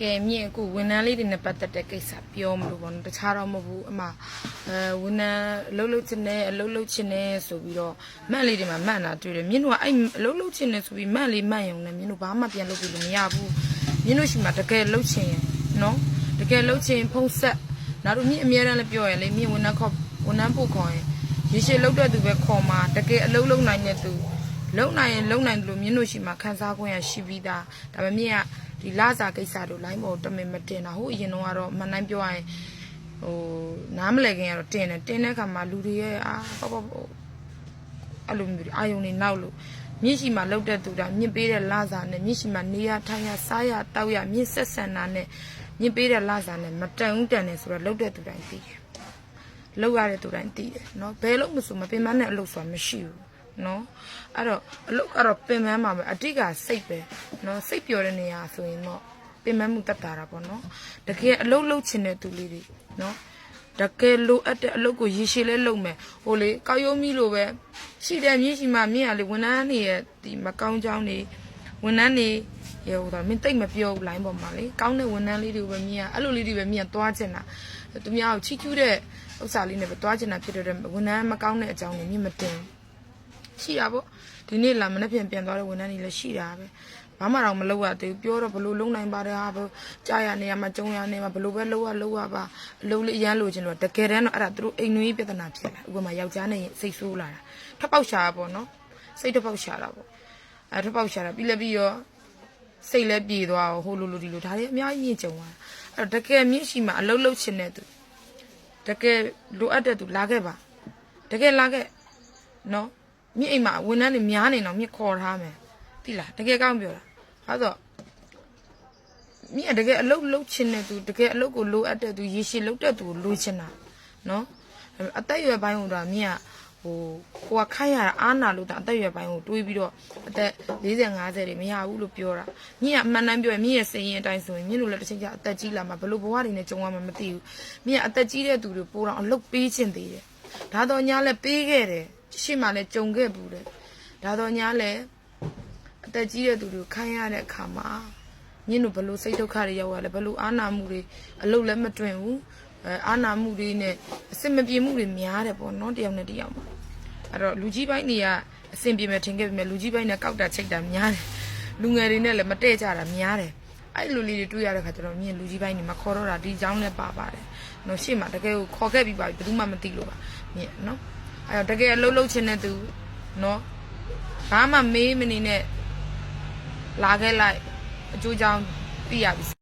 ကဲမြင့်အခုဝန်ထမ်းလေးတွေနဲ့ပတ်သက်တဲ့ကိစ္စပြောမလို့ပေါ့နော်တခြားတော့မဟုတ်ဘူးအမအဲဝန်ထမ်းအလုပ်လုပ်ချင်တယ်အလုပ်လုပ်ချင်တယ်ဆိုပြီးတော့မန့်လေးတွေမှာမန့်တာတွေ့တယ်မြင့်တို့ကအဲ့အလုပ်လုပ်ချင်တယ်ဆိုပြီးမန့်လေးမန့်ရုံနဲ့မြင့်တို့ဘာမှပြန်လုပ်ပြီးလို့မရဘူးမြင့်တို့ရှိမှတကယ်လုပ်ချင်ရင်နော်တကယ်လုပ်ချင်ဖုံးဆက်နောက်တို့မြင့်အများတန်းလည်းပြောရလေမြင့်ဝန်ထမ်းခေါ်ဝန်ထမ်းပို့ခေါ်ရင်ရေရှည်လုပ်တဲ့သူပဲခေါ်မှာတကယ်အလုပ်လုပ်နိုင်တဲ့သူ လုံနိုင်ရင်လုံနိုင်တယ်လို့မြင်းတို့ရှိမှခန်းစားခွင့်ရရှိပြီးသားဒါပေမဲ့မြင်းကဒီလာစာကိစ္စတို့လိုင်းပေါ်တမင်မတင်တာဟိုအရင်တော့ကတော့မနိုင်ပြောရရင်ဟိုနားမလဲခင်ကတော့တင်တယ်တင်တဲ့ခါမှာလူတွေရဲ့အာပေါ့ပေါ့ပေါ့အဲ့လိုမျိုးအာယုံနေနောက်လို့မြင့်ရှိမှလောက်တဲ့သူတာမြင့်ပေးတဲ့လာစာနဲ့မြင့်ရှိမှနေရထိုင်ရစားရတောက်ရမြင့်ဆက်ဆန်တာနဲ့မြင့်ပေးတဲ့လာစာနဲ့မတန်ဦးတန်တယ်ဆိုတော့လောက်တဲ့သူတိုင်းသိတယ် လောက်ရတဲ့သူတိုင်းသိတယ်เนาะဘယ်လို့မဆိုမပင်မနဲ့အလုပ်ဆိုတာမရှိဘူး နော်အဲ့တော့အလုပ်ကတော့ပင်ပန်းပါပဲအတိကစိတ်ပဲနော်စိတ်ပျော်တဲ့နေရာဆိုရင်တော့ပင်ပန်းမှုတတ်တာတာပေါ့နော်တကယ်အလုပ်လုပ်ချင်တဲ့သူလေးတွေနော်တကယ်လိုအပ်တဲ့အလုပ်ကိုရည်ရှည်လဲလုပ်မယ်ဟိုလေကောက်ရုံးမီလိုပဲရှိတယ်မြင့်ရှိမှမြင့်ရလေဝန်ထမ်းတွေရဲ့ဒီမကောင်းကြောင်းတွေဝန်ထမ်းတွေရဟိုတော့မင်းတိတ်မပြောဘူးလိုင်းပေါ်မှာလေကောင်းတဲ့ဝန်ထမ်းလေးတွေပဲမြင်ရအဲ့လိုလေးတွေပဲမြင်ရသွားချင်တာသူများကိုချီးကျူးတဲ့ဥစ္စာလေးနဲ့ပဲသွားချင်တာဖြစ်တဲ့အတွက်ဝန်ထမ်းမကောင်းတဲ့အကြောင်းကိုမြင်မတင်ဘူး ရှိတာပေါ့ဒီနေ့လာမနေ့ပြန်ပြန်သွားတဲ့ဝန်ထမ်းတွေလည်းရှိတာပဲဘာမှတော့မလုပ်ရသေးဘူးပြောတော့ဘလို့လုံနိုင်ပါတယ်ဟာဘကြာရနေရမှာကြုံရနေမှာဘလို့ပဲလုပ်ရလုပ်ရပါအလုံးလေးအရန်လိုချင်တော့တကယ်တမ်းတော့အဲ့ဒါသူတို့အိမ်နွေးပြဿနာဖြစ်လာဥပမာယောက်ျားနဲ့စိတ်ဆိုးလာတာထပ်ပေါက်ရှာတာပေါ့နော်စိတ်ထပ်ပေါက်ရှာတာပေါ့အဲ့ထပ်ပေါက်ရှာတာပြီးလည်းပြီးရောစိတ်လည်းပြေသွားအောင်ဟိုလိုလိုဒီလိုဒါတွေအများကြီးမြင့်ကြုံသွားတာအဲ့တော့တကယ်မြင့်ရှိမှအလုံးလုံးချင်တဲ့သူတကယ်လိုအပ်တဲ့သူလာခဲ့ပါတကယ်လာခဲ့နော် မြင့်အိမ်မှာဝန်ထမ်းတွေများနေတော့မြင့်ခေါ်ထားမယ်သိလားတကယ်ကောင်းပြောတာဟာဆိုမြင့်ကတကယ်အလုံးလုံးချင်တဲ့သူတကယ်အလုံးကိုလိုအပ်တဲ့သူရေရှည်လုံးတဲ့သူကိုလိုချင်တာနော်အသက်အရွယ်ပိုင်းဟိုတော့မြင့်ကဟိုကိုကခိုင်းရတာအားနာလို့တာအသက်အရွယ်ပိုင်းကိုတွေးပြီးတော့အသက်40 50တွေမရဘူးလို့ပြောတာမြင့်ကအမှန်တမ်းပြောရင်မြင့်ရဲ့စိတ်ရင်းအတိုင်းဆိုရင်မြင့်တို့လည်းတစ်ချိန်ကျအသက်ကြီးလာမှဘလို့ဘဝတွေနဲ့ကြုံရမှာမသိဘူးမြင့်ကအသက်ကြီးတဲ့သူတွေပိုးတော့အလုပ်ပေးခြင်းသေးတယ်ဒါတော့ညာလည်းပေးခဲ့တယ် ရှေ့မှာလည်းကြုံခဲ့ဘူးတယ်ဒါတော့ညာလည်းအသက်ကြီးတဲ့သူတွေခိုင်းရတဲ့အခါမှာမြင့်တို့ဘလို့စိတ်ဒုက္ခတွေရောက်ရလဲဘလို့အာနာမှုတွေအလုပ်လည်းမတွင်ဘူးအဲအာနာမှုတွေနဲ့အစင်မပြေမှုတွေများတယ်ပေါ့နော်တယောက်နဲ့တယောက်မှာ အဲ့တော့လူကြီးပိုင်းတွေကအဆင်ပြေမယ်ထင်ခဲ့ပေမဲ့လူကြီးပိုင်းနဲ့ကောက်တာချိတ်တာများတယ်လူငယ်တွေနဲ့လည်းမတည့်ကြတာများတယ်အဲ့လိုလေးတွေတွေ့ရတဲ့ခါကျတော့မြင်လူကြီးပိုင်းတွေမခေါ်တော့တာဒီเจ้าနဲ့ပါပါတယ်နော်ရှေ့မှာတကယ်ကိုခေါ်ခဲ့ပြီးပါပြီဘယ်သူမှမသိလို့ပါမြင်နော် အဲ့တော့တကယ်အလုပ်လုပ်ချင်တဲ့သူနော်ဘာမှမေးမနေနဲ့လာခဲ့လိုက်အကျိုးကြောင့်သိရပြီ